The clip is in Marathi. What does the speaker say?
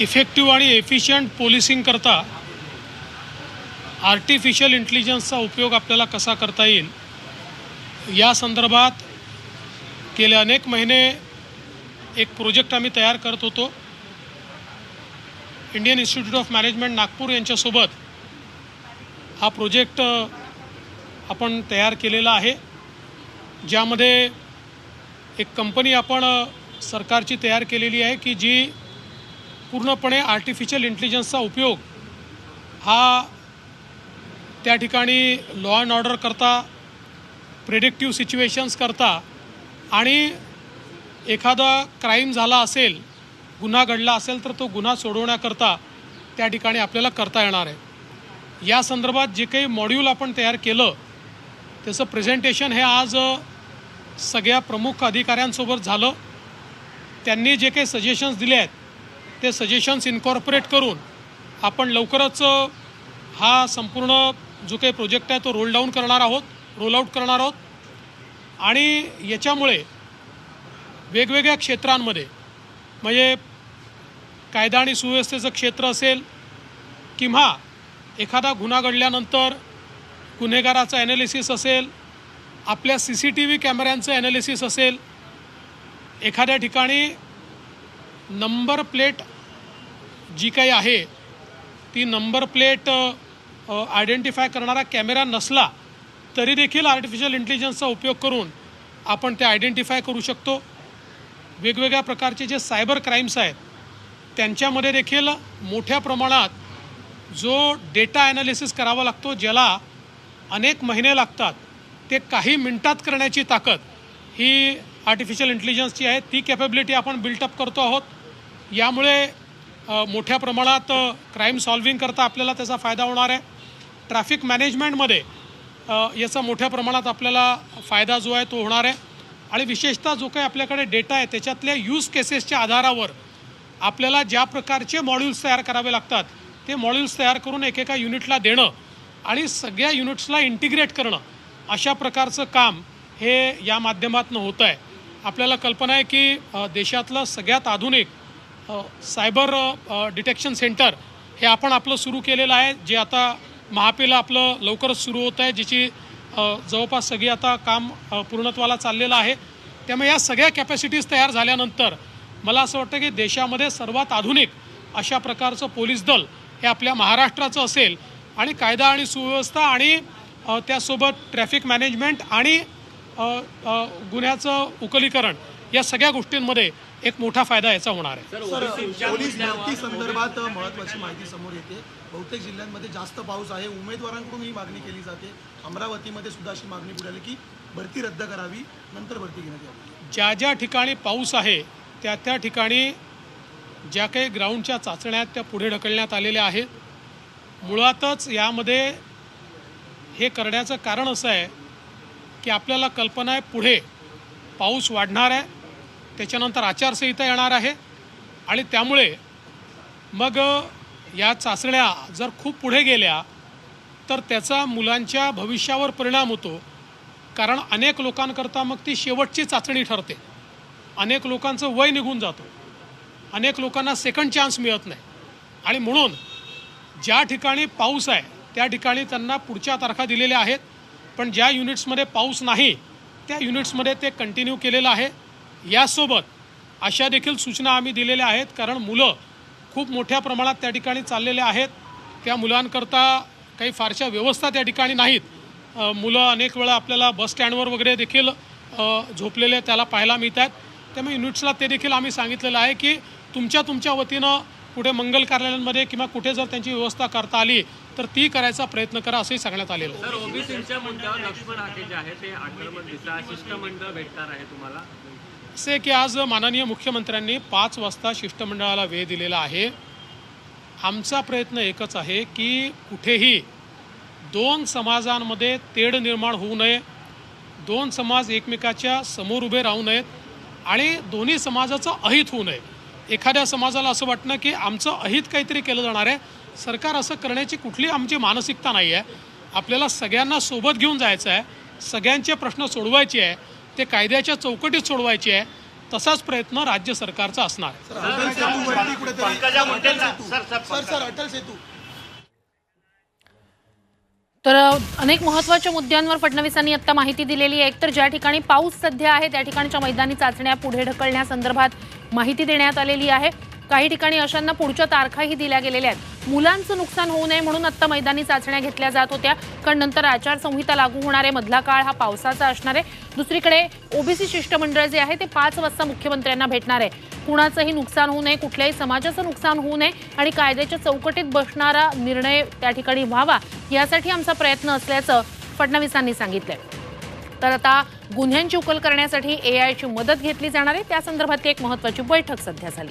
इफेक्टिव्ह आणि एफिशियंट पोलिसिंगकरता आर्टिफिशियल इंटेलिजन्सचा उपयोग आपल्याला कसा करता येईल? या संदर्भात गेले अनेक महिने एक प्रोजेक्ट आम्ही तयार करत होतो. Indian Institute of Management Nagpur यांच्यासोबत हा प्रोजेक्ट आपण तयार केलेला आहे. ज्यामध्ये एक कंपनी आपण सरकारची तयार केलेली आहे की जी पूर्णपणे आर्टिफिशियल इंटेलिजन्सचा उपयोग हा त्या ठिकाणी लॉ अँड ऑर्डर करता प्रेडिक्टिव्ह सिच्युएशन्स करता आणि एखादा क्राईम झाला असेल गुन्हा घडला असेल तर तो गुन्हा सोडवण्याकरता त्या ठिकाणी आपल्याला करता येणार आहे. या संदर्भात जे काही मॉड्यूल आपण तयार केलं त्याचं प्रेझेंटेशन हे आज सगळ्या प्रमुख अधिकाऱ्यांसोबत झालं. त्यांनी जे काही सजेशन्स दिले आहेत ते सजेशन्स इन्कॉर्पोरेट करून आपण लवकरच हा संपूर्ण जो काही प्रोजेक्ट आहे तो रोल डाऊन करणार आहोत रोल आऊट करणार आहोत. आणि याच्यामुळे वेगवेगळ्या क्षेत्रांमध्ये म्हणजे कायदा आणि सुव्यवस्थेचं क्षेत्र असेल किंवा एखादा गुन्हा घडल्यानंतर गुन्हेगाराचं ॲनालिसिस असेल आपल्या सी सी टी व्ही कॅमेऱ्यांचं ॲनालिसिस असेल एखाद्या ठिकाणी नंबर प्लेट जी काही आहे ती नंबर प्लेट आयडेंटिफाय करणारा कॅमेरा नसला तरी देखील आर्टिफिशियल इंटेलिजन्सचा उपयोग करून आपण ते आयडेंटिफाय करू शकतो. वेगवेगळ्या प्रकारचे जे सायबर क्राईम्स आहेत त्यांच्यामध्ये देखील मोठ्या प्रमाणात जो डेटा ॲनालिसिस करावा लागतो ज्याला अनेक महिने लागतात ते काही मिनटात करण्याची ताकद ही आर्टिफिशियल इंटेलिजन्सची आहे. ती कॅपेबिलिटी आपण बिल्टअप करतो आहोत. यामुळे मोठ्या प्रमाणात क्राईम सॉल्विंग करता आपल्याला त्याचा फायदा होणार आहे. ट्रॅफिक मॅनेजमेंटमध्ये याचा मोठ्या प्रमाणात आपल्याला फायदा जो आहे तो होणार आहे. आणि विशेषतः जो काही आपल्याकडे डेटा आहे त्याच्यातल्या यूज केसेसच्या आधारावर आपल्याला ज्या प्रकारचे मॉड्यूल्स तयार करावे लागतात ते मॉड्यूल्स तयार करून एकेका युनिटला देणं आणि सगळ्या युनिट्सला इंटिग्रेट करणं अशा प्रकारचं काम हे या माध्यमातून होतं आहे आपल्याला कल्पना आहे की देशातलं सगळ्यात आधुनिक सायबर डिटेक्शन सेंटर हे आपण आपलं सुरू केलेलं आहे जे आता महापेला आपलं लवकरच सुरू होतं आहे ज्याची जवळपास सगळी आता काम पूर्णत्वाला चाललेलं आहे. त्यामुळे या सगळ्या कॅपॅसिटीज तयार झाल्यानंतर मला असं वाटतं की देशामध्ये सर्वात आधुनिक अशा प्रकारचं पोलीस दल हे आपल्या महाराष्ट्राचं असेल आणि कायदा आणि सुव्यवस्था आणि त्यासोबत ट्रॅफिक मॅनेजमेंट आणि गुन्ह्याचं उकलीकरण या सगळ्या गोष्टींमध्ये एक मोठा फायदा याचा होणार आहे. सर पोलीस भरती संदर्भात महत्वाची माहिती समोर येते. बहुतेक जिल्ह्यांमध्ये जास्त पाऊस आहे. उमेदवारांकडून ही मागणी केली जाते. अमरावतीमध्ये सुद्धा अशी मागणी पुढे आली की भरती रद्द करावी नंतर भरती घेण्यात यावी. ज्या ज्या ठिकाणी पाऊस आहे त्या त्या ठिकाणी ज्या काही ग्राउंडच्या चाचण्या आहेत त्या पुढे ढकलण्यात आलेल्या आहेत. मुळातच यामध्ये हे करण्याचं कारण असं आहे की आपल्याला कल्पना आहे पुढे पाऊस वाढणार आहे त्याच्यानंतर आचारसंहिता येणार आहे आणि त्यामुळे मग या चाचण्या जर खूप पुढे गेल्या तर त्याचा मुलांच्या भविष्यावर परिणाम होतो. कारण अनेक लोकांकरता मग ती शेवटची चाचणी ठरते. अनेक लोकांचं वय निघून जातो. अनेक लोकांना सेकंड चान्स मिळत नाही. आणि म्हणून ज्या ठिकाणी पाऊस आहे त्या ठिकाणी त्यांना पुढच्या तारखा दिलेल्या आहेत. पण ज्या युनिट्समध्ये पाऊस नाही त्या युनिट्समध्ये ते कंटिन्यू केलेलं आहे. यासोबत अशा देखील सूचना आम्ही दिलेल्या आहेत कारण मुलं खूप मोठ्या प्रमाणात त्या ठिकाणी चाललेले आहेत. त्या मुलांकरता काही फारशा व्यवस्था त्या ठिकाणी नाहीत. मुलं अनेक वेळा आपल्याला बस स्टँडवर वगैरे देखील झोपलेले त्याला पाहायला मिळत आहेत त्यामुळे युनिट्सला ते देखील आम्ही सांगितलेलं आहे की तुमच्या तुमच्या वतीनं कुठे मंगल कार्यालयांमध्ये किंवा कुठे जर त्यांची व्यवस्था करता आली तर ती करायचा प्रयत्न करा असंही सांगण्यात आलेलं आहे. सर ओबीसीच्या मुद्द्यावर लक्ष्मण हाके जे आहे ते आक्रमक दिसला शिष्टमंडळ भेटणार आहे तुम्हाला? असे की आज माननीय मुख्यमंत्र्यांनी पाच वाजता शिष्टमंडळाला वेळ दिलेला आहे. आमचा प्रयत्न एकच आहे की कुठेही दोन समाजांमध्ये तेढ निर्माण होऊ नये दोन समाज एकमेकाच्या समोर उभे राहू नयेत आणि दोन्ही समाजाचं अहित होऊ नये. एखाद्या समाजाला असं वाटणं की आमचं अहित काहीतरी केलं जाणार आहे. सरकार असं करण्याची कुठली आमची मानसिकता नाही आहे. आपल्याला सगळ्यांना सोबत घेऊन जायचं आहे. सगळ्यांचे प्रश्न सोडवायचे आहे. ते कायद्याच्या चौकटीत सोडवायचे आहे. तसाच प्रयत्न राज्य सरकारचा असणार आहे. सर अटल सेतू वरती कुठेतरी अटल सेतू सर सर अटल सेतू तर अनेक महत्त्वाच्या मुद्द्यांवर फडणवीसांनी आता माहिती दिलेली आहे. एक तर ज्या ठिकाणी पाऊस सध्या आहे त्या ठिकाणच्या मैदानी चाचण्या पुढे ढकलण्यासंदर्भात माहिती देण्यात आलेली आहे. काही ठिकाणी अशांना पुढच्या तारखाही दिल्या गेलेल्या आहेत. मुलांचं नुकसान होऊ नये म्हणून आत्ता मैदानी चाचण्या घेतल्या जात होत्या. कारण नंतर आचारसंहिता लागू होणार आहे. मधला काळ हा पावसाचा असणार आहे. दुसरीकडे ओबीसी शिष्टमंडळ जे आहे ते पाच वाजता मुख्यमंत्र्यांना भेटणार आहे. कुणाचंही नुकसान होऊ नये कुठल्याही समाजाचं नुकसान होऊ नये आणि कायद्याच्या चौकटीत बसणारा निर्णय त्या ठिकाणी व्हावा यासाठी आमचा प्रयत्न असल्याचं फडणवीसांनी सांगितलंय. तर आता गुन्ह्यांची उकल करण्यासाठी ए आयची मदत घेतली जाणार आहे. त्यासंदर्भातली एक महत्वाची बैठक सध्या झाली.